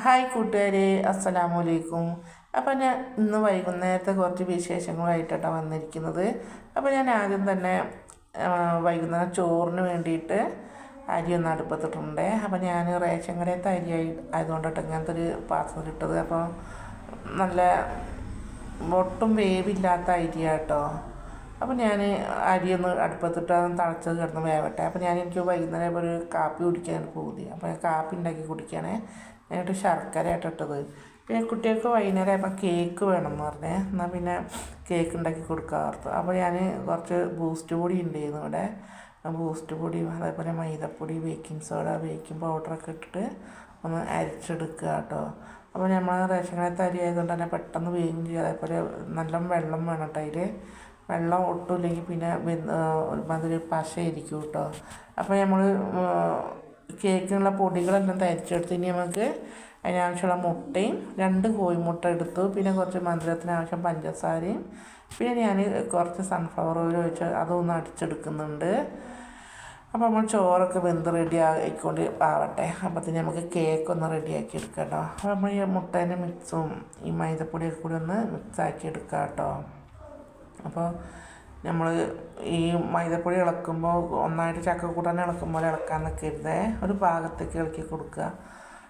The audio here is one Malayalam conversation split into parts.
ഹായ് കൂട്ടുകാരെ അസ്സലാമു അലൈക്കും അപ്പോൾ ഞാൻ ഇന്ന് വൈകുന്നേരത്തെ കുറച്ച് വിശേഷങ്ങളായിട്ടാണ് വന്നിരിക്കുന്നത്. അപ്പോൾ ഞാൻ ആദ്യം തന്നെ വൈകുന്നേരം ചോറിന് വേണ്ടിയിട്ട് അരി ഒന്ന് അടുപ്പത്തിട്ടുണ്ട്. അപ്പോൾ ഞാൻ റേഷൻ കടയത്തെ അരി ആയതുകൊണ്ടിട്ട് ഇങ്ങനത്തെ ഒരു പാത്രത്തിലിട്ടത് അപ്പോൾ നല്ല ഒട്ടും വേവില്ലാത്ത അരിയാട്ടോ. അപ്പോൾ ഞാൻ അരിയൊന്ന് അടുപ്പത്തിട്ട് അതൊന്ന് തിളച്ചത് കിടന്ന് വേവട്ടെ. അപ്പം ഞാൻ എനിക്ക് വൈകുന്നേരം ഒരു കാപ്പി കുടിക്കാൻ പോകുന്നത് അപ്പോൾ ഞാൻ കാപ്പി ഉണ്ടാക്കി കുടിക്കണേ. എന്നിട്ട് ശർക്കര ഇട്ടിട്ടത് പിന്നെ കുട്ടികൾക്ക് വൈകുന്നേരം ആയപ്പോൾ കേക്ക് വേണം എന്ന് പറഞ്ഞേ. എന്നാൽ പിന്നെ കേക്ക് ഉണ്ടാക്കി കൊടുക്കാറുണ്ട്. അപ്പോൾ ഞാൻ കുറച്ച് ബൂസ്റ്റ് പൊടി ഉണ്ടായിരുന്നു ഇവിടെ. ബൂസ്റ്റ് പൊടി അതേപോലെ മൈദപ്പൊടി ബേക്കിംഗ് സോഡ ബേക്കിംഗ് പൗഡറൊക്കെ ഇട്ടിട്ട് ഒന്ന് അരിച്ചെടുക്കുക കേട്ടോ. അപ്പോൾ നമ്മൾ റേഷൻ കടത്ത് അരി ആയതുകൊണ്ട് തന്നെ പെട്ടെന്ന് വേഗം ചെയ്യുക അതേപോലെ നല്ല വെള്ളം വേണം കേട്ടോ അതിൽ വെള്ളം ഒട്ടുമില്ലെങ്കിൽ പിന്നെ ഒരുമാതിരി പശയിരിക്കും കേട്ടോ. അപ്പോൾ നമ്മൾ കേക്കിനുള്ള പൊടികളെല്ലാം തരിച്ചെടുത്ത് ഇനി നമുക്ക് അതിനാവശ്യമുള്ള മുട്ടയും രണ്ട് കോഴിമുട്ട എടുത്തു. പിന്നെ കുറച്ച് മധുരത്തിന് പഞ്ചസാരയും. പിന്നെ ഞാൻ കുറച്ച് സൺഫ്ലവർ ഓയിൽ ഒഴിച്ച് അതൊന്ന് അടിച്ചെടുക്കുന്നുണ്ട്. അപ്പോൾ നമ്മൾ ചോറൊക്കെ വെന്ത് റെഡി ആയിക്കൊണ്ട് ആവട്ടെ. അപ്പോഴത്തേന് നമുക്ക് കേക്ക് ഒന്ന് റെഡിയാക്കി എടുക്കാം കേട്ടോ. അപ്പോൾ നമ്മൾ ഈ മുട്ടേന്റെ മിക്സും ഈ മൈദപ്പൊടിയൊക്കെ കൂടി ഒന്ന് മിക്സാക്കി എടുക്കാം കേട്ടോ. അപ്പോൾ നമ്മൾ ഈ മൈദപ്പൊടി ഇളക്കുമ്പോൾ ഒന്നായിട്ട് ചക്കക്കൂട്ടാൻ ഇളക്കുമ്പോൾ ഇളക്കാൻ നിൽക്കരുതേ. ഒരു ഭാഗത്തേക്ക് ഇളക്കി കൊടുക്കുക.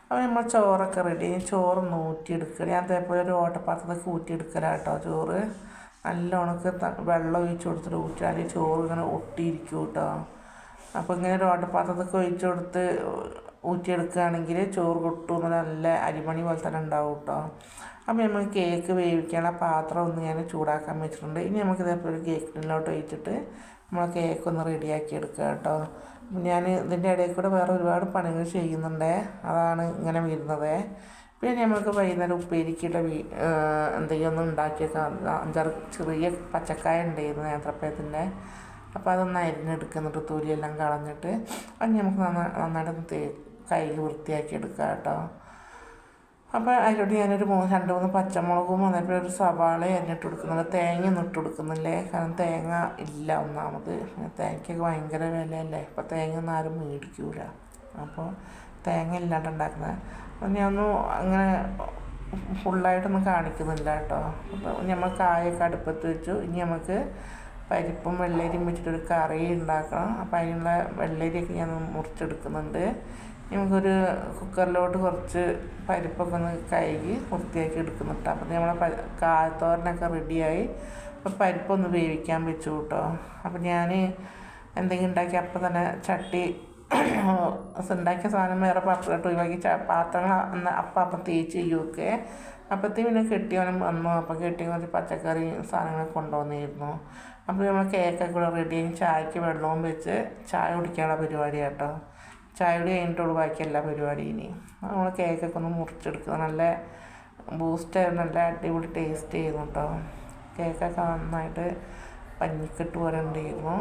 അപ്പോൾ നമ്മൾ ചോറൊക്കെ റെഡി ചോറ് നൂറ്റിയെടുക്കുക ഞാൻ അതേപോലെ ഒരു ഓട്ടപ്പാത്രത്തേക്ക് ഊറ്റിയെടുക്കലാണ് കേട്ടോ ചോറ്. നല്ല ഉണക്ക് വെള്ളം ഒഴിച്ച് കൊടുത്തിട്ട് ഊറ്റിയാൽ ചോറ് ഇങ്ങനെ ഒട്ടിയിരിക്കും കേട്ടോ. അപ്പോൾ ഇങ്ങനെ ഒരു ഓട്ടപ്പാത്രത്തേക്ക് ഒഴിച്ച് കൊടുത്ത് ഊറ്റിയെടുക്കുകയാണെങ്കിൽ ചോറ് കൊട്ടുന്ന നല്ല അരിമണി പോലെ തന്നെ ഉണ്ടാവും കേട്ടോ അപ്പോൾ നമ്മൾ കേക്ക് വേവിക്കാനുള്ള പാത്രം ഒന്ന് ഞാൻ ചൂടാക്കാൻ വെച്ചിട്ടുണ്ട്. ഇനി നമുക്ക് ഇതേപോലെ കേക്ക് ടിന്നിലോട്ട് ഒഴിച്ചിട്ട് നമ്മൾ കേക്ക് ഒന്ന് റെഡിയാക്കി എടുക്കുക കേട്ടോ ഞാൻ ഇതിന്റെ ഇടയിൽ കൂടെ വേറെ ഒരുപാട് പണികൾ ചെയ്യുന്നുണ്ട്. അതാണ് ഇങ്ങനെ വരുന്നത്. പിന്നെ നമുക്ക് വൈകുന്നേരം ഉപ്പേരിക്കുള്ള എന്തെങ്കിലും ഒന്ന് ഉണ്ടാക്കിയേക്കാം അഞ്ചാറ് ചെറിയ പച്ചക്കായ ഉണ്ടായിരുന്നു നേന്ത്രപ്പഴത്തിന്റെ. അപ്പോൾ അതൊന്ന് അരിഞ്ഞെടുക്കുന്നിട്ട് തൊലിയെല്ലാം കളഞ്ഞിട്ട്. അത് നമുക്ക് നന്നായിട്ട് തേ കൈ വൃത്തിയാക്കി എടുക്കാം കേട്ടോ. അപ്പോൾ അതിലോട്ട് ഞാനൊരു മൂന്ന് രണ്ട് മൂന്ന് പച്ചമുളകും അതേപോലെ ഒരു സവാള അരിഞ്ഞിട്ട് കൊടുക്കുന്നുണ്ട് തേങ്ങ ഒന്നും ഇട്ട് കൊടുക്കുന്നില്ലേ? കാരണം തേങ്ങ ഇല്ല ഒന്നാമത്. തേങ്ങയ്ക്കൊക്കെ ഭയങ്കര വിലയല്ലേ? ഇപ്പോൾ തേങ്ങ ഒന്നും ആരും മേടിക്കൂല. അപ്പോൾ തേങ്ങ ഇല്ലാണ്ട് ഉണ്ടാക്കുന്നത്. അപ്പം ഞാനൊന്നും അങ്ങനെ ഫുള്ളായിട്ടൊന്നും കാണിക്കുന്നില്ല കേട്ടോ. അപ്പോൾ നമ്മൾ കായൊക്കെ അടുപ്പത്ത് വെച്ചു. ഇനി നമുക്ക് പരിപ്പും വെള്ളരിയും വെച്ചിട്ടൊരു കറി ഉണ്ടാക്കണം. അപ്പോൾ അതിനുള്ള വെള്ളരിയൊക്കെ ഞാൻ മുറിച്ചെടുക്കുന്നുണ്ട്. നമുക്കൊരു കുക്കറിലോട്ട് കുറച്ച് പരിപ്പൊക്കെ ഒന്ന് കഴുകി വൃത്തിയാക്കി എടുക്കുന്നുണ്ട് അപ്പോൾ നമ്മളെ കായത്തോരനൊക്കെ റെഡിയായി. അപ്പോൾ പരിപ്പൊന്ന് വേവിക്കാൻ വെച്ചു കേട്ടോ അപ്പോൾ ഞാൻ എന്തെങ്കിലും ഉണ്ടാക്കി അപ്പം തന്നെ ചട്ടി ഉണ്ടാക്കിയ സാധനം വേറെ പാത്രമായിട്ട് ഒഴിവാക്കി പാത്രങ്ങൾ അന്ന് അപ്പം അപ്പം തേച്ച് ചെയ്യുമൊക്കെ അപ്പോഴത്തേക്കും പിന്നെ കെട്ടിയവനും വന്നു. അപ്പം കെട്ടിയ കുറച്ച് പച്ചക്കറി സാധനങ്ങളൊക്കെ കൊണ്ടുവന്നിരുന്നു. അപ്പോൾ നമ്മൾ കേക്കൊക്കെ കൂടെ റെഡിയായി ചായക്ക് വെള്ളവും വെച്ച് ചായ കുടിക്കാനുള്ള പരിപാടി കേട്ടോ ചായ കുടി കഴിഞ്ഞിട്ടുള്ളൂ ബാക്കി എല്ലാ പരിപാടിയും ഇനി നമ്മൾ കേക്കൊക്കെ ഒന്ന് മുറിച്ചെടുക്കുക. നല്ല ബൂസ്റ്റ് നല്ല അടിപൊളി ടേസ്റ്റ് ചെയ്യുന്നു കേട്ടോ കേക്കൊക്കെ നന്നായിട്ട് പഞ്ഞിക്കെട്ട് പോലെ ഉണ്ടായിരുന്നു.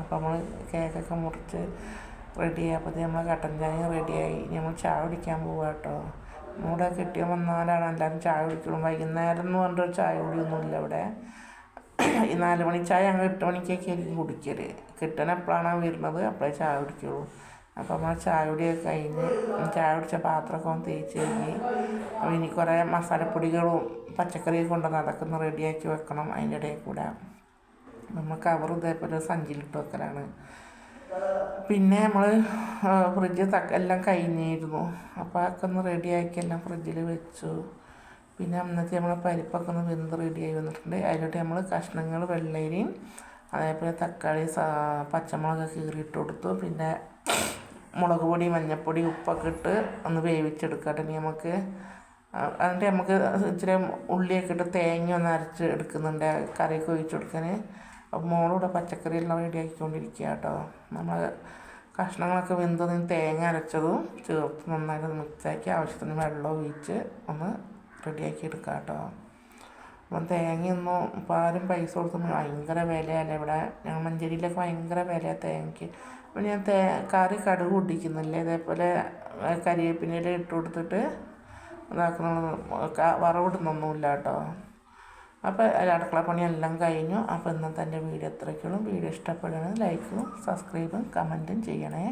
അപ്പോൾ നമ്മൾ കേക്കൊക്കെ മുറിച്ച് റെഡി ആയപ്പോൾ നമ്മൾ കട്ടൻ ചായ റെഡിയായി നമ്മൾ ചായ കുടിക്കാൻ പോവുക കേട്ടോ നമ്മുടെ കിട്ടിയ വന്നാലാണ് എല്ലാവരും ചായ കുടിക്കുള്ളൂ. വൈകുന്നേരം എന്ന് പറഞ്ഞിട്ട് ചായ കുടിയൊന്നുമില്ല ഇവിടെ. ഈ നാല് മണി ചായ ഞങ്ങൾ എട്ട് മണിക്കൊക്കെ ആയിരിക്കും കുടിക്കൽ കിട്ടണ എപ്പോഴാണ് വരുന്നത് അപ്പോഴേ ചായ കുടിക്കുള്ളൂ. അപ്പോൾ ആ ചായ കുടിയൊക്കെ കഴിഞ്ഞ് ചായ കുടിച്ച പാത്രമൊക്കെ ഒന്ന് തേച്ച് കഴിഞ്ഞ് അപ്പോൾ ഇനി കുറേ മസാലപ്പൊടികളും പച്ചക്കറിയൊക്കെ കൊണ്ട് അതൊക്കെ റെഡിയാക്കി വെക്കണം അതിന്റെ ഇടയിൽ കൂടെ. നമ്മൾ കവർ ഇതേപോലെ സഞ്ചിയിലിട്ട് വെക്കലാണ്. പിന്നെ നമ്മൾ ഫ്രിഡ്ജ് തക്ക എല്ലാം കഴിഞ്ഞിരുന്നു. അപ്പോൾ അതൊക്കെ ഒന്ന് റെഡിയാക്കി എല്ലാം ഫ്രിഡ്ജിൽ വെച്ചു. പിന്നെ അന്നത്തെ നമ്മൾ പരിപ്പൊക്കെ ഒന്ന് വെന്ത് റെഡിയായി വന്നിട്ടുണ്ട്. അതിലോട്ട് നമ്മൾ കഷ്ണങ്ങൾ വെള്ളരിയും അതേപോലെ തക്കാളി പച്ചമുളകൊക്കെ കീറിയിട്ട് കൊടുത്തു. പിന്നെ മുളക് പൊടി മഞ്ഞൾപ്പൊടി ഉപ്പൊക്കെ ഇട്ട് ഒന്ന് വേവിച്ചെടുക്കട്ടെ. ഇനി നമുക്ക് എന്നിട്ട് നമുക്ക് ഇച്ചിരി ഉള്ളിയൊക്കെ ഇട്ട് തേങ്ങ ഒന്ന് അരച്ച് എടുക്കുന്നുണ്ട്. കറിയൊക്കെ ഒഴിച്ച് കൊടുക്കാൻ മോളിവിടെ പച്ചക്കറി എല്ലാം റെഡിയാക്കിക്കൊണ്ടിരിക്കുക കേട്ടോ നമ്മൾ കഷ്ണങ്ങളൊക്കെ വെന്തതിന് തേങ്ങ അരച്ചതും ചേർത്ത് നന്നായിട്ട് മിക്സാക്കി ആവശ്യത്തിന് വെള്ളം ഒഴിച്ച് ഒന്ന് റെഡിയാക്കി എടുക്കാം കേട്ടോ അപ്പം തേങ്ങയൊന്നും ഇപ്പം ആരും പൈസ കൊടുത്ത് ഭയങ്കര വിലയല്ലേ ഇവിടെ? ഞങ്ങൾ മഞ്ചേരിയിലൊക്കെ ഭയങ്കര വിലയാണ് തേങ്ങയ്ക്ക്. അപ്പോൾ ഞാൻ തേ കറി കടുക് പൊട്ടിക്കുന്നില്ലേ? ഇതേപോലെ കരിവേപ്പിനില ഇട്ട് കൊടുത്തിട്ട് ഇതാക്കുന്നു വറവിടുന്നൊന്നുമില്ല കേട്ടോ. അപ്പോൾ അടുക്കള പണിയെല്ലാം കഴിഞ്ഞു. അപ്പോൾ ഇന്നത്തെ എന്റെ വീഡിയോ എത്രയ്ക്കുള്ളൂ വീഡിയോ ഇഷ്ടപ്പെടുകയാണെങ്കിൽ ലൈക്കും സബ്സ്ക്രൈബും കമന്റും ചെയ്യണേ.